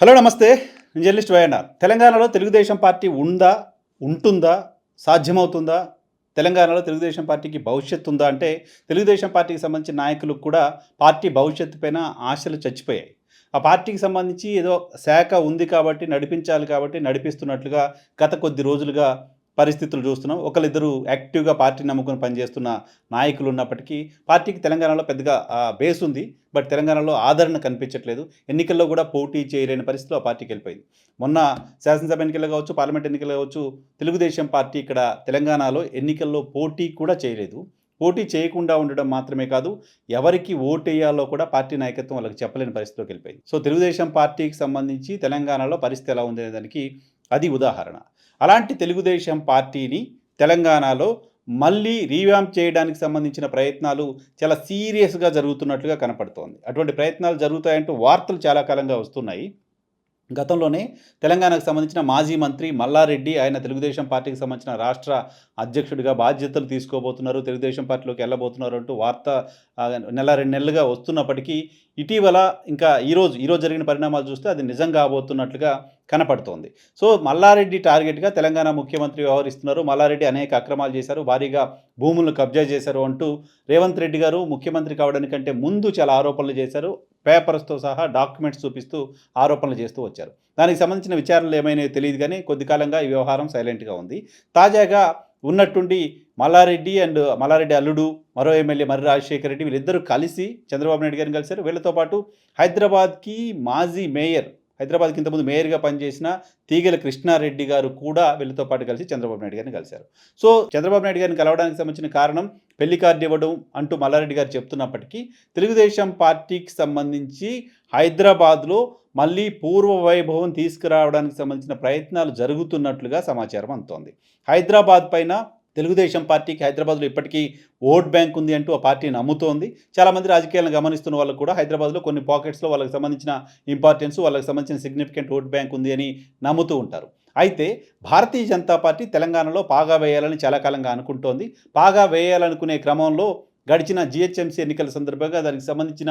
Hello నమస్తే. నేను journalist YNR. తెలంగాణలో తెలుగుదేశం పార్టీ ఉందా ఉంటుందా సాధ్యమవుతుందా? తెలంగాణలో తెలుగుదేశం పార్టీకి భవిష్యత్తు ఉందా అంటే తెలుగుదేశం పార్టీకి సంబంధించిన నాయకులకు కూడా పార్టీ భవిష్యత్తు పైన ఆశలు చచ్చిపోయాయి. ఆ పార్టీకి సంబంధించి ఏదో శాఖ ఉంది కాబట్టి నడిపించాలి కాబట్టి నడిపిస్తున్నట్లుగా గత కొద్ది రోజులుగా పరిస్థితులు చూస్తున్నాం. ఒకళ్ళిద్దరు యాక్టివ్గా పార్టీ నమ్ముకొని పనిచేస్తున్న నాయకులు ఉన్నప్పటికీ పార్టీకి తెలంగాణలో పెద్దగా బేస్ ఉంది. బట్ తెలంగాణలో ఆదరణ కనిపించట్లేదు. ఎన్నికల్లో కూడా పోటీ చేయలేని పరిస్థితిలో ఆ పార్టీకి వెళ్ళిపోయింది. మొన్న శాసనసభ ఎన్నికలు కావచ్చు పార్లమెంట్ ఎన్నికలు కావచ్చు తెలుగుదేశం పార్టీ ఇక్కడ తెలంగాణలో ఎన్నికల్లో పోటీ కూడా చేయలేదు. పోటీ చేయకుండా ఉండడం మాత్రమే కాదు ఎవరికి ఓటేయాలో కూడా పార్టీ నాయకత్వం వాళ్ళకి చెప్పలేని పరిస్థితిలోకి వెళ్ళిపోయింది. సో తెలుగుదేశం పార్టీకి సంబంధించి తెలంగాణలో పరిస్థితి ఎలా ఉంది దానికి అది ఉదాహరణ. అలాంటి తెలుగుదేశం పార్టీని తెలంగాణలో మళ్ళీ రీవ్యాంప్ చేయడానికి సంబంధించిన ప్రయత్నాలు చాలా సీరియస్గా జరుగుతున్నట్లుగా కనపడుతోంది. అటువంటి ప్రయత్నాలు జరుగుతాయంటూ వార్తలు చాలా కాలంగా వస్తున్నాయి. గతంలోనే తెలంగాణకు సంబంధించిన మాజీ మంత్రి మల్లారెడ్డి ఆయన తెలుగుదేశం పార్టీకి సంబంధించిన రాష్ట్ర అధ్యక్షుడిగా బాధ్యతలు తీసుకోబోతున్నారు. తెలుగుదేశం పార్టీలోకి వెళ్ళబోతున్నారు అంటూ వార్త నెల రెండు నెలలుగా వస్తున్నప్పటికీ ఇటీవల ఇంకా ఈరోజు ఈరోజు జరిగిన పరిణామాలు చూస్తే అది నిజం కాబోతున్నట్లుగా కనపడుతోంది. సో మల్లారెడ్డి టార్గెట్గా తెలంగాణ ముఖ్యమంత్రి వ్యవహరిస్తున్నారు. మల్లారెడ్డి అనేక అక్రమాలు చేశారు. భారీగా భూములను కబ్జా చేశారు అంటూ రేవంత్ రెడ్డి గారు ముఖ్యమంత్రి కావడానికంటే ముందు చాలా ఆరోపణలు చేశారు. పేపర్స్తో సహా డాక్యుమెంట్స్ చూపిస్తూ ఆరోపణలు చేస్తూ వచ్చారు. దానికి సంబంధించిన విచారణలు ఏమైనా తెలియదు కానీ కొద్ది కాలంగా ఈ వ్యవహారం సైలెంట్గా ఉంది. తాజాగా ఉన్నట్టుండి మల్లారెడ్డి అండ్ మల్లారెడ్డి అల్లుడు మరో ఎమ్మెల్యే మర్రి రాజశేఖర రెడ్డి వీళ్ళిద్దరూ కలిసి చంద్రబాబు నాయుడు గారిని కలిశారు. వీళ్ళతో పాటు హైదరాబాద్కి మాజీ మేయర్ హైదరాబాద్కి ఇంతకుముందు మేయర్గా పనిచేసిన తీగల కృష్ణారెడ్డి గారు కూడా వీళ్ళతో పాటు కలిసి చంద్రబాబు నాయుడు గారిని కలిశారు. సో చంద్రబాబు నాయుడు గారిని కలవడానికి సంబంధించిన కారణం పెళ్ళి కార్డు ఇవ్వడం అంటూ మల్లారెడ్డి గారు చెప్తున్నప్పటికీ తెలుగుదేశం పార్టీకి సంబంధించి హైదరాబాద్లో మళ్ళీ పూర్వ వైభవం తీసుకురావడానికి సంబంధించిన ప్రయత్నాలు జరుగుతున్నట్లుగా సమాచారం అందుతోంది. హైదరాబాద్ పైన తెలుగుదేశం పార్టీకి హైదరాబాద్లో ఇప్పటికీ ఓట్ బ్యాంక్ ఉంది అంటూ ఆ పార్టీ నమ్ముతోంది. చాలామంది రాజకీయాలను గమనిస్తున్న వాళ్ళు కూడా హైదరాబాద్లో కొన్ని పాకెట్స్లో వాళ్ళకి సంబంధించిన ఇంపార్టెన్స్ వాళ్ళకి సంబంధించిన సిగ్నిఫికెంట్ ఓట్ బ్యాంక్ ఉంది అని నమ్ముతూ ఉంటారు. అయితే భారతీయ జనతా పార్టీ తెలంగాణలో పాగా వేయాలని చాలా కాలంగా అనుకుంటోంది. పాగా వేయాలనుకునే క్రమంలో గడిచిన జిహెచ్ఎంసీ ఎన్నికల సందర్భంగా దానికి సంబంధించిన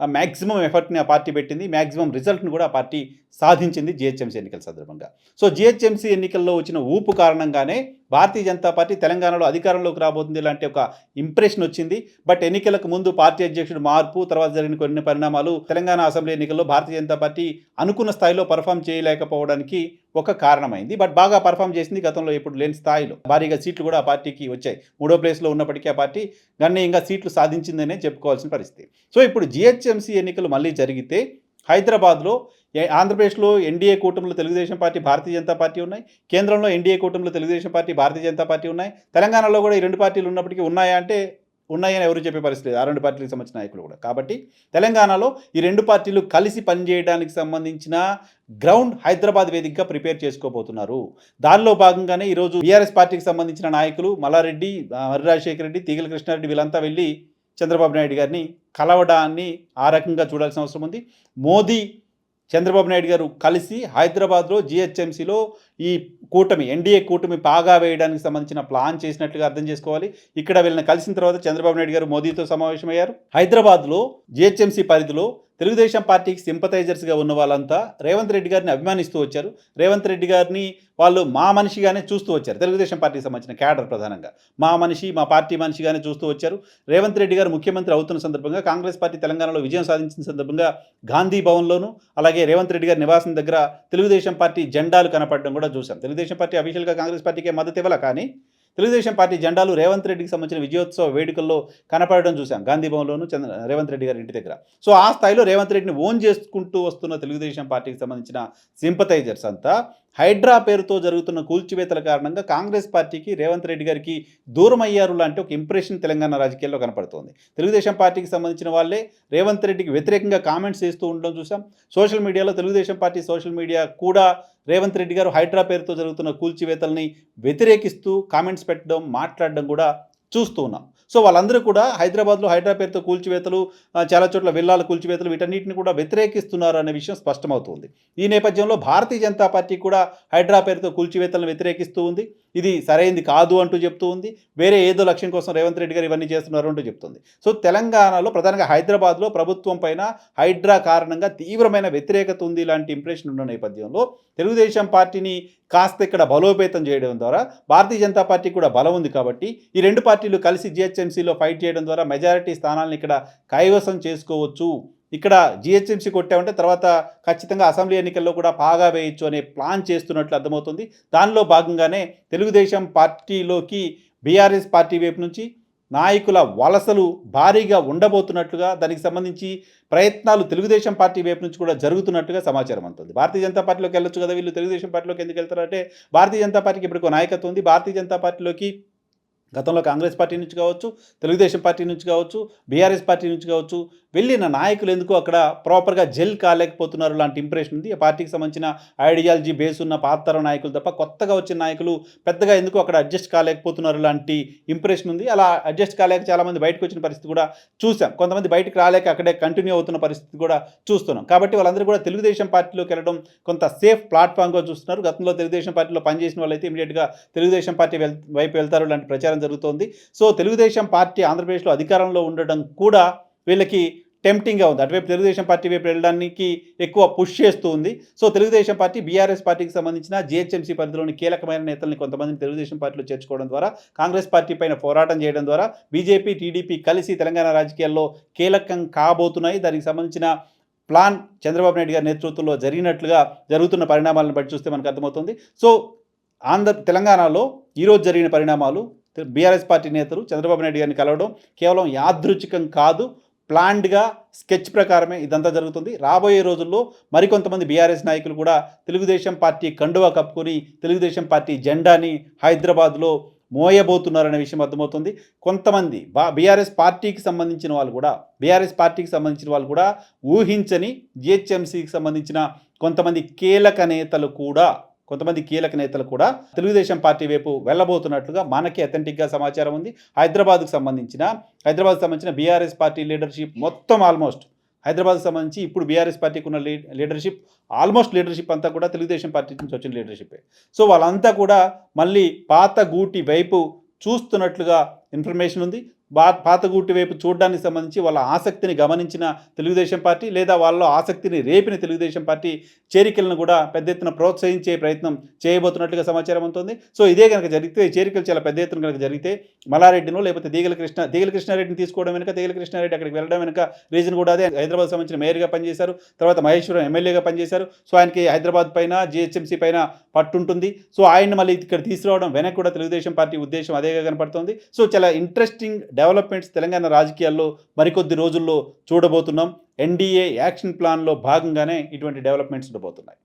మ్యాక్సిమం ఎఫర్ట్ని ఆ పార్టీ పెట్టింది. మ్యాక్సిమం రిజల్ట్ని కూడా ఆ పార్టీ సాధించింది జిహెచ్ఎంసీ ఎన్నికల సందర్భంగా. సో జిహెచ్ఎంసీ ఎన్నికల్లో వచ్చిన ఊపు కారణంగానే భారతీయ జనతా పార్టీ తెలంగాణలో అధికారంలోకి రాబోతుంది లాంటి ఒక ఇంప్రెషన్ వచ్చింది. బట్ ఎన్నికలకు ముందు పార్టీ అధ్యక్షుడు మార్పు తర్వాత జరిగిన కొన్ని పరిణామాలు తెలంగాణ అసెంబ్లీ ఎన్నికల్లో భారతీయ జనతా పార్టీ అనుకున్న స్థాయిలో పర్ఫామ్ చేయలేకపోవడానికి ఒక కారణమైంది. బట్ బాగా పర్ఫామ్ చేసింది గతంలో ఇప్పుడు లేని స్థాయిలో. భారీగా సీట్లు కూడా ఆ పార్టీకి వచ్చాయి. మూడో ప్లేస్లో ఉన్నప్పటికీ ఆ పార్టీ గణనీయంగా సీట్లు సాధించిందనే చెప్పుకోవాల్సిన పరిస్థితి. సో ఇప్పుడు జిహెచ్ఎంసీ ఎన్నికలు మళ్ళీ జరిగితే హైదరాబాద్లో ఆంధ్రప్రదేశ్లో ఎన్డీఏ కూటమిలో తెలుగుదేశం పార్టీ భారతీయ జనతా పార్టీ ఉన్నాయి. కేంద్రంలో ఎన్డీఏ కూటమిలో తెలుగుదేశం పార్టీ భారతీయ జనతా పార్టీ ఉన్నాయి. తెలంగాణలో కూడా ఈ రెండు పార్టీలు ఉన్నప్పటికీ ఉన్నాయా అంటే ఉన్నాయని ఎవరు చెప్పే పరిస్థితి లేదు. ఆ రెండు పార్టీలకు సంబంధించిన నాయకులు కూడా. కాబట్టి తెలంగాణలో ఈ రెండు పార్టీలు కలిసి పనిచేయడానికి సంబంధించిన గ్రౌండ్ హైదరాబాద్ వేదికగా ప్రిపేర్ చేసుకోబోతున్నారు. దానిలో భాగంగానే ఈరోజు బీఆర్ఎస్ పార్టీకి సంబంధించిన నాయకులు మల్లారెడ్డి ఆ, మర్రి రాజశేఖర రెడ్డి తీగల కృష్ణారెడ్డి వీళ్ళంతా వెళ్ళి చంద్రబాబు నాయుడు గారిని కలవడాన్ని ఆ రకంగా చూడాల్సిన అవసరం ఉంది. మోదీ చంద్రబాబు నాయుడు గారు కలిసి హైదరాబాద్లో జిహెచ్ఎంసీలో ఈ కూటమి ఎన్డీఏ కూటమి పాగా వేయడానికి సంబంధించిన ప్లాన్ చేసినట్లుగా అర్థం చేసుకోవాలి. ఇక్కడ వీళ్ళని కలిసిన తర్వాత చంద్రబాబు నాయుడు గారు మోదీతో సమావేశమయ్యారు. హైదరాబాద్లో జిహెచ్ఎంసీ పరిధిలో తెలుగుదేశం పార్టీకి సింపతైజర్స్గా ఉన్న వాళ్ళంతా రేవంత్ రెడ్డి గారిని అభిమానిస్తూ వచ్చారు. రేవంత్ రెడ్డి గారిని వాళ్ళు మా మనిషిగానే చూస్తూ వచ్చారు. తెలుగుదేశం పార్టీకి సంబంధించిన క్యాడర్ ప్రధానంగా. మా మనిషి మా పార్టీ మనిషిగానే చూస్తూ వచ్చారు. రేవంత్ రెడ్డి గారు ముఖ్యమంత్రి అవుతున్న సందర్భంగా కాంగ్రెస్ పార్టీ తెలంగాణలో విజయం సాధించిన సందర్భంగా గాంధీ భవన్లోను అలాగే రేవంత్ రెడ్డి గారి నివాసం దగ్గర తెలుగుదేశం పార్టీ జెండాలు కనపడడం కూడా చూసాం తెలుగుదేశం పార్టీ అఫీషియల్గా కాంగ్రెస్ పార్టీకే మద్దతు ఇవ్వాల? కానీ తెలుగుదేశం పార్టీ జెండాలు రేవంత్ రెడ్డికి సంబంధించిన విజయోత్సవ వేడుకల్లో కనపడడం చూసాం గాంధీ భవన్లోను చంద్ర రేవంత్ రెడ్డి గారి ఇంటి దగ్గర. సో ఆ స్థాయిలో రేవంత్ రెడ్డిని ఓన్ చేసుకుంటూ వస్తున్న తెలుగుదేశం పార్టీకి సంబంధించిన సింపథైజర్స్ అంతా హైడ్రా పేరుతో జరుగుతున్న కూల్చివేతల కారణంగా కాంగ్రెస్ పార్టీకి రేవంత్ రెడ్డి గారికి దూరం అయ్యారు లాంటి ఒక ఇంప్రెషన్ తెలంగాణ రాజకీయాల్లో కనపడుతోంది. తెలుగుదేశం పార్టీకి సంబంధించిన వాళ్ళే రేవంత్ రెడ్డికి వ్యతిరేకంగా కామెంట్స్ చేస్తూ ఉండడం చూసాం సోషల్ మీడియాలో తెలుగుదేశం పార్టీ సోషల్ మీడియా కూడా రేవంత్ రెడ్డి గారు హైడ్రా పేరుతో జరుగుతున్న కూల్చివేతల్ని వ్యతిరేకిస్తూ కామెంట్స్ పెట్టడం మాట్లాడడం కూడా చూస్తూ ఉన్నాం. సో వాళ్ళందరూ కూడా హైదరాబాద్లో హైడ్రా పేరుతో కూల్చివేతలు చాలా చోట్ల విల్లాల కూల్చివేతలు వీటన్నిటిని కూడా వ్యతిరేకిస్తున్నారు అనే విషయం స్పష్టమవుతుంది ఈ నేపథ్యంలో భారతీయ జనతా పార్టీ కూడా హైడ్రా పేరుతో కూల్చివేతలను వ్యతిరేకిస్తూ ఉంది. ఇది సరైంది కాదు అంటూ చెప్తూ ఉంది. వేరే ఏదో లక్ష్యం కోసం రేవంత్ రెడ్డి గారు ఇవన్నీ చేస్తున్నారు అంటూ చెప్తుంది. సో తెలంగాణలో ప్రధానంగా హైదరాబాద్లో ప్రభుత్వం పైన హైడ్రా కారణంగా తీవ్రమైన వ్యతిరేకత ఉంది ఇలాంటి ఇంప్రెషన్ ఉన్న నేపథ్యంలో తెలుగుదేశం పార్టీని కాస్త ఇక్కడ బలోపేతం చేయడం ద్వారా భారతీయ జనతా పార్టీ కూడా బలం ఉంది కాబట్టి ఈ రెండు పార్టీలు కలిసి జిహెచ్ఎంసీలో ఫైట్ చేయడం ద్వారా మెజారిటీ స్థానాలను ఇక్కడ కైవసం చేసుకోవచ్చు. ఇక్కడ జిహెచ్ఎంసీ కొట్టామంటే తర్వాత ఖచ్చితంగా అసెంబ్లీ ఎన్నికల్లో కూడా పాగా వేయొచ్చు అనే ప్లాన్ చేస్తున్నట్లు అర్థమవుతుంది. దానిలో భాగంగానే తెలుగుదేశం పార్టీలోకి బీఆర్ఎస్ పార్టీ వైపు నుంచి నాయకుల వలసలు భారీగా ఉండబోతున్నట్లుగా దానికి సంబంధించి ప్రయత్నాలు తెలుగుదేశం పార్టీ వైపు నుంచి కూడా జరుగుతున్నట్టుగా సమాచారం అంటుంది భారతీయ జనతా పార్టీలోకి వెళ్ళొచ్చు కదా వీళ్ళు? తెలుగుదేశం పార్టీలోకి ఎందుకు వెళ్తారంటే భారతీయ జనతా పార్టీకి ఇప్పుడు నాయకత్వం ఉంది. భారతీయ జనతా పార్టీలోకి గతంలో కాంగ్రెస్ పార్టీ నుంచి కావచ్చు తెలుగుదేశం పార్టీ నుంచి కావచ్చు బీఆర్ఎస్ పార్టీ నుంచి కావచ్చు వెళ్ళిన నాయకులు ఎందుకు అక్కడ ప్రాపర్గా జెల్ కాలేకపోతున్నారు లాంటి ఇంప్రెషన్ ఉంది? ఆ పార్టీకి సంబంధించిన ఐడియాలజీ బేస్ ఉన్న పాతర నాయకులు తప్ప కొత్తగా వచ్చిన నాయకులు పెద్దగా ఎందుకు అక్కడ అడ్జస్ట్ కాలేకపోతున్నారు లాంటి ఇంప్రెషన్ ఉంది? అలా అడ్జస్ట్ కాలేక చాలామంది బయటకు వచ్చిన పరిస్థితి కూడా చూసాం. కొంతమంది బయటకు రాలేక అక్కడే కంటిన్యూ అవుతున్న పరిస్థితి కూడా చూస్తున్నాం. కాబట్టి వాళ్ళందరూ కూడా తెలుగుదేశం పార్టీలోకి వెళ్ళడం కొంత సేఫ్ ప్లాట్ఫామ్గా చూస్తున్నారు. గతంలో తెలుగుదేశం పార్టీలో పనిచేసిన వాళ్ళైతే ఇమీడియట్గా తెలుగుదేశం పార్టీ వెల్ వైపు వెళ్తారు లాంటి ప్రచారం జరుగుతోంది. సో తెలుగుదేశం పార్టీ ఆంధ్రప్రదేశ్లో అధికారంలో ఉండడం కూడా వీళ్ళకి టెంప్టింగ్గా ఉంది అటువైపు తెలుగుదేశం పార్టీ వైపు వెళ్ళడానికి ఎక్కువ పుష్ చేస్తూ ఉంది. సో తెలుగుదేశం పార్టీ బీఆర్ఎస్ పార్టీకి సంబంధించిన జిహెచ్ఎంసీ పరిధిలోని కీలకమైన నేతల్ని కొంతమందిని తెలుగుదేశం పార్టీలో చేర్చుకోవడం ద్వారా కాంగ్రెస్ పార్టీ పైన పోరాటం చేయడం ద్వారా బీజేపీ టీడీపీ కలిసి తెలంగాణ రాజకీయాల్లో కీలకం కాబోతున్నాయి. దానికి సంబంధించిన ప్లాన్ చంద్రబాబు నాయుడు గారి నేతృత్వంలో జరిగినట్లుగా జరుగుతున్న పరిణామాలను బట్టి చూస్తే మనకు అర్థమవుతుంది. సో ఆంధ్ర తెలంగాణలో ఈరోజు జరిగిన పరిణామాలు బీఆర్ఎస్ పార్టీ నేతలు చంద్రబాబు నాయుడు గారిని కలవడం కేవలం యాదృచ్ఛికం కాదు. ప్లాన్డ్గా స్కెచ్ ప్రకారమే ఇదంతా జరుగుతుంది. రాబోయే రోజుల్లో మరికొంతమంది బీఆర్ఎస్ నాయకులు కూడా తెలుగుదేశం పార్టీ కండువా కప్పుకొని తెలుగుదేశం పార్టీ జెండాని హైదరాబాద్లో మోయబోతున్నారనే విషయం అర్థమవుతుంది. కొంతమంది బా బీఆర్ఎస్ పార్టీకి సంబంధించిన వాళ్ళు కూడా బీఆర్ఎస్ పార్టీకి సంబంధించిన వాళ్ళు కూడా ఊహించని జిహెచ్ఎంసీకి సంబంధించిన కొంతమంది కీలక నేతలు కూడా కొంతమంది కీలక నేతలు కూడా తెలుగుదేశం పార్టీ వైపు వెళ్ళబోతున్నట్లుగా మనకి అథెంటిక్గా సమాచారం ఉంది. హైదరాబాద్కు సంబంధించిన హైదరాబాద్కు సంబంధించిన బీఆర్ఎస్ పార్టీ లీడర్షిప్ మొత్తం ఆల్మోస్ట్ హైదరాబాద్కు సంబంధించి ఇప్పుడు బీఆర్ఎస్ పార్టీకి ఉన్న లీ లీడర్షిప్ ఆల్మోస్ట్ లీడర్షిప్ అంతా కూడా తెలుగుదేశం పార్టీ నుంచి వచ్చిన లీడర్షిప్పే సో వాళ్ళంతా కూడా మళ్ళీ పాత గూటి వైపు చూస్తున్నట్లుగా ఇన్ఫర్మేషన్ ఉంది. బా పాతగూటి వైపు చూడడానికి సంబంధించి వాళ్ళ ఆసక్తిని గమనించిన తెలుగుదేశం పార్టీ లేదా వాళ్ళ ఆసక్తిని రేపిన తెలుగుదేశం పార్టీ చేరికలను కూడా పెద్ద ఎత్తున ప్రోత్సహించే ప్రయత్నం చేయబోతున్నట్లుగా సమాచారం ఉంటుంది సో ఇదే కనుక జరిగితే చేరికలు చాలా పెద్ద ఎత్తున కనుక జరిగితే మల్లారెడ్డిను లేకపోతే దీగల కృష్ణ దీగల కృష్ణారెడ్డిని తీసుకోవడం వెనుక దీగల కృష్ణారెడ్డి అక్కడికి వెళ్ళడం వెనుక రీజన్ కూడా అదే. హైదరాబాద్ సంబంధించిన మేయర్గా పనిచేశారు. తర్వాత మహేశ్వరం ఎమ్మెల్యేగా పనిచేశారు. సో ఆయనకి హైదరాబాద్ పైన జిహెచ్ఎంసీ పైన పట్టుంటుంది. సో ఆయన్ని మళ్ళీ ఇక్కడ తీసుకురావడం వెనక కూడా తెలుగుదేశం పార్టీ ఉద్దేశం అదేగా కనపడుతుంది. సో చాలా చాలా ఇంట్రెస్టింగ్ డెవలప్మెంట్స్ తెలంగాణ రాజకీయాల్లో మరికొద్ది రోజుల్లో చూడబోతున్నాం. ఎన్డీఏ యాక్షన్ ప్లాన్లో భాగంగానే ఇటువంటి డెవలప్మెంట్స్ ఉండబోతున్నాయి.